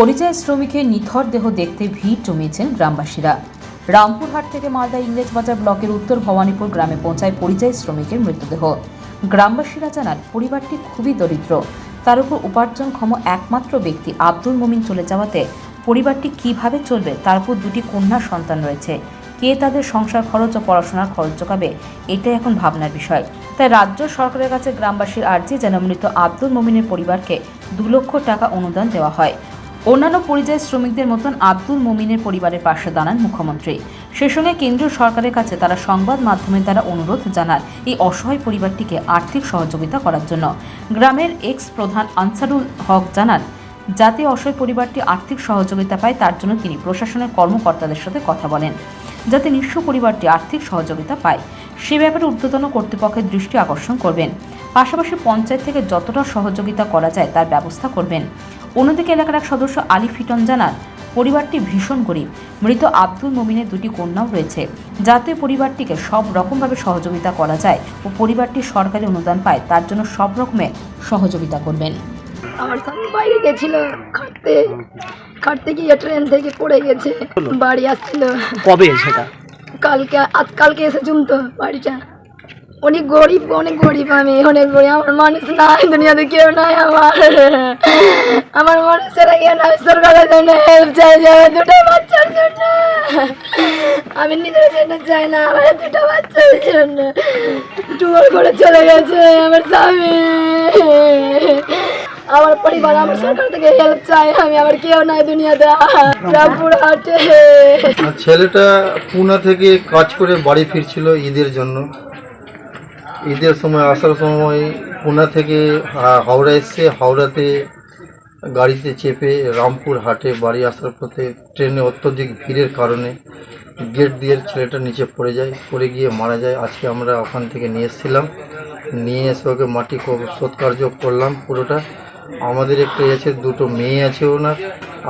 পরিযায়ী শ্রমিকের নিথর দেহ দেখতে ভিড় জমিয়েছেন গ্রামবাসীরা। রামপুরহাট থেকে মালদা ইংরেজবাজার ব্লকের উত্তর ভবানীপুর গ্রামে পৌঁছায় পরিযায়ী শ্রমিকের মৃতদেহ। গ্রামবাসীরা জানান, পরিবারটি খুবই দরিদ্র। তার উপর উপার্জনক্ষম একমাত্র ব্যক্তি আব্দুল মমিন চলে যাওয়াতে পরিবারটি কীভাবে চলবে, তার উপর দুটি কন্যা সন্তান রয়েছে। কে তাদের সংসার খরচ ও পড়াশোনার খরচ যোগাবে এটাই এখন ভাবনার বিষয়। তাই রাজ্য সরকারের কাছে গ্রামবাসীর আর্জি যেন মৃত আব্দুল মমিনের পরিবারকে দু লক্ষ টাকা অনুদান দেওয়া হয়। অন্যান্য পরিযায়ী শ্রমিকদের মতন আব্দুল মমিনের পরিবারের পাশে দাঁড়ান মুখ্যমন্ত্রী। সে সঙ্গে কেন্দ্রীয় সরকারের কাছে তারা সংবাদ মাধ্যমের দ্বারা অনুরোধ জানান এই অসহায় পরিবারটিকে আর্থিক সহযোগিতা করার জন্য। গ্রামের এক্স প্রধান আনসারুল হক জানান, যাতে অসহায় পরিবারটি আর্থিক সহযোগিতা পায়, তার জন্য তিনি প্রশাসনের কর্মকর্তাদের সাথে কথা বলেন। যাতে নিঃস্ব পরিবারটি আর্থিক সহযোগিতা পায়, সে ব্যাপারে ঊর্ধ্বতন কর্তৃপক্ষের দৃষ্টি আকর্ষণ করবেন। পাশাপাশি পঞ্চায়েত থেকে যতটা সহযোগিতা করা যায়, তার ব্যবস্থা করবেন। অন্যদিকে এলাকার এক সদস্য আলী ফিটন জানান পরিবারটি ভীষণ গরিব। মৃত আব্দুল মমিনের দুটি কন্যাও রয়েছে। যাতে পরিবারটিকে সব রকমভাবে সহযোগিতা করা যায় ও পরিবারটি সরকারি অনুদান পায় তার জন্য সব রকমের সহযোগিতা করবেন। আমার স্বামী বাইরে গেছিল খাটতে খাটতে গিয়ে ট্রেন থেকে পড়ে গেছে বাড়ি আসছিল। কবে সেটা? কালকে আজ কালকে এসে জুমতো বাড়িটা। অনেক গরিব অনেক গরিব আমি, অনেক গরিব। আমার মানুষ নাই, দুনিয়াতে কেউ নাই আমার। আমার মানুষেরা ইয়ে নাই সরকারের জন্য হেল্প চাই যে দুটো বাচ্চার জন্য। আমি নিজের জন্য চাই না, আমার দুটো বাচ্চার জন্য। টুয়ার করে চলে গেছে, আমার স্বামী। আমার পরিবার, আমার সরকার থেকে হেল্প চাই আমি আমার কেউ নাই দুনিয়াতে। রামপুর হাটে। ছেলেটা পুনা থেকে কাজ করে বাড়ি ফিরছিল ঈদের জন্য। ঈদের সময়, আসার সময় পুনা থেকে হাওড়া এসছে হাওড়াতে গাড়িতে চেপে রামপুর হাটে বাড়ি আসার পথে ট্রেনে অত্যধিক ভিড়ের কারণে গেট দিয়ে ছেলেটা নিচে পড়ে যায়, পড়ে গিয়ে মারা যায়। আজকে আমরা ওখান থেকে নিয়ে এসেছিলাম। নিয়ে এসে ওকে মাটি সৎকার্য করলাম পুরোটা। আমাদের একটা আছে, দুটো মেয়ে আছে ওনার,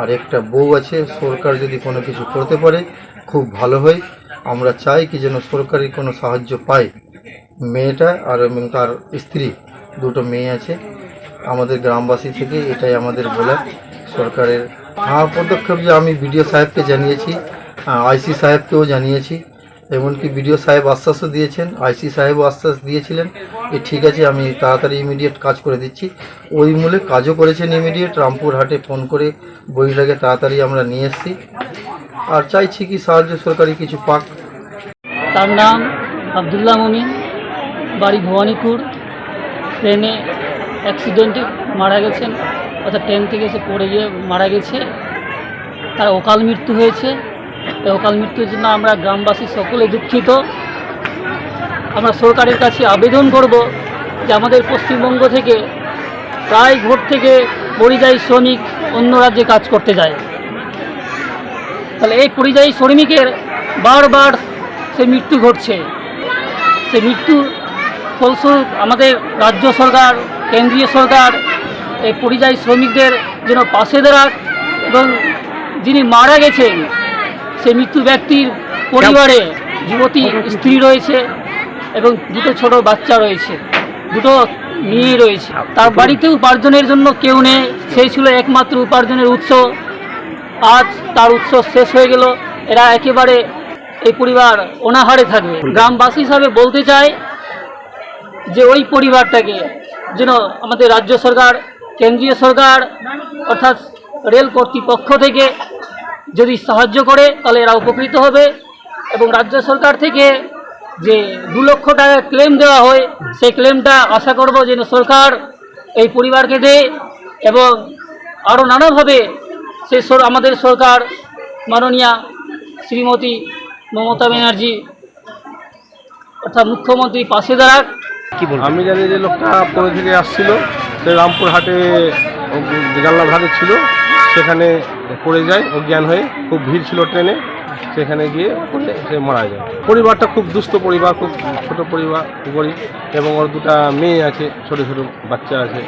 আর একটা বউ আছে। সরকার যদি কোনো কিছু করতে পারে, খুব ভালো হয়। আমরা চাই কি যেন সরকারি কোনো সাহায্য পায়। মেয়েটা আর এবং তার স্ত্রী, দুটো মেয়ে আছে। আমাদের গ্রামবাসী থেকে এটাই আমাদের বলা। সরকারের হ্যাঁ পদক্ষেপ যে আমি বিডিও সাহেবকে জানিয়েছি আইসি সাহেবকেও জানিয়েছি। এমনকি বিডিও সাহেব আশ্বাসও দিয়েছেন, আইসি সাহেবও আশ্বাস দিয়েছিলেন যে, ঠিক আছে, আমি তাড়াতাড়ি ইমিডিয়েট কাজ করে দিচ্ছি। ওই মূলে কাজও করেছেন ইমিডিয়েট রামপুর হাটে ফোন করে বইটাকে তাড়াতাড়ি আমরা নিয়ে এসেছি। আর চাইছি কি সাহায্য সরকারি কিছু পাক। তার নাম আবদুল্লাহ মমিন, বাড়ি ভবানীপুর। ট্রেনে অ্যাক্সিডেন্টে মারা গেছেন, অর্থাৎ ট্রেন থেকে এসে পড়ে গিয়ে মারা গেছে। তার অকাল মৃত্যু হয়েছে। এই অকাল মৃত্যুর জন্য আমরা গ্রামবাসী সকলে দুঃখিত। আমরা সরকারের কাছে আবেদন করব যে আমাদের পশ্চিমবঙ্গ থেকে প্রায় ভোট থেকে পরিযায়ী শ্রমিক অন্য রাজ্যে কাজ করতে যায়। তাহলে এই পরিযায়ী শ্রমিকের বারবার সে মৃত্যু ঘটছে। সে মৃত্যুর ফলস্বরূপ আমাদের রাজ্য সরকার, কেন্দ্রীয় সরকার, এই পরিযায়ী শ্রমিকদের যেন পাশে দাঁড়াক এবং যিনি মারা গেছেন, সেই মৃত্যু ব্যক্তির পরিবারে যুবতী স্ত্রী রয়েছে এবং দুটো ছোট বাচ্চা রয়েছে, দুটো মেয়ে রয়েছে। তার বাড়িতে উপার্জনের জন্য কেউ নেই, সেই ছিল একমাত্র উপার্জনের উৎস। আজ তার উৎস শেষ হয়ে গেল। এরা একেবারে এই পরিবার অনাহারে থাকবে গ্রামবাসী হিসাবে বলতে চাই যে ওই পরিবারটাকে যেন আমাদের রাজ্য সরকার, কেন্দ্রীয় সরকার অর্থাৎ রেল কর্তৃপক্ষ থেকে যদি সাহায্য করে, তাহলে এরা উপকৃত হবে এবং রাজ্য সরকার থেকে যে দু লক্ষ টাকা ক্লেম দেওয়া হয়, সেই ক্লেমটা আশা করব যেন সরকার এই পরিবারকে দেয় এবং আরও নানাভাবে সে আমাদের সরকার মাননীয়া শ্রীমতী মমতা ব্যানার্জি অর্থাৎ মুখ্যমন্ত্রী পাশে দাঁড়াক। কি বলব আমি জানি যে লোকটা পুনে থেকে আসছিল সে রামপুর হাটে জানলার ধারে ছিল সেখানে পড়ে যায় অজ্ঞান হয়ে খুব ভিড় ছিল ট্রেনে সেখানে গিয়ে পড়ে সে মারা যায়। পরিবারটা খুব দুস্থ পরিবার খুব ছোট পরিবার গরিব এবং ওর দুটা মেয়ে আছে ছোট ছোট বাচ্চা আছে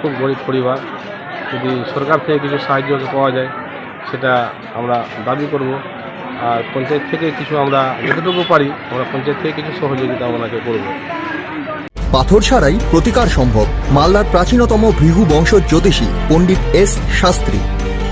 খুব গরিব পরিবার। যদি সরকার থেকে কিছু সাহায্য পাওয়া যায় সেটা আমরা দাবি করব। আর পঞ্চায়েত থেকে কিছু আমরা, যতটুকু পারি, আমরা পঞ্চায়েত থেকে কিছু সহযোগিতা ওনাকে করব। পাথর ছাড়াই প্রতিকার সম্ভব মালদার প্রাচীনতম ভৃহু বংশ জ্যোতিষী পণ্ডিত এস শাস্ত্রী।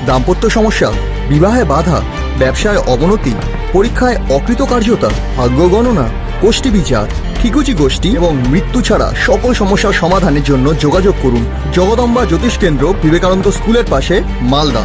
দাম্পত্য সমস্যা, বিবাহে বাধা, ব্যবসায় অবনতি, পরীক্ষায় অকৃতকার্যতা, ভাগ্য গণনা গোষ্ঠী বিচার, ঠিকুচি গোষ্ঠী এবং মৃত্যু ছাড়া সকল সমস্যার সমাধানের জন্য যোগাযোগ করুন জগদম্বা জ্যোতিষ কেন্দ্র বিবেকানন্দ স্কুলের পাশে, Malda.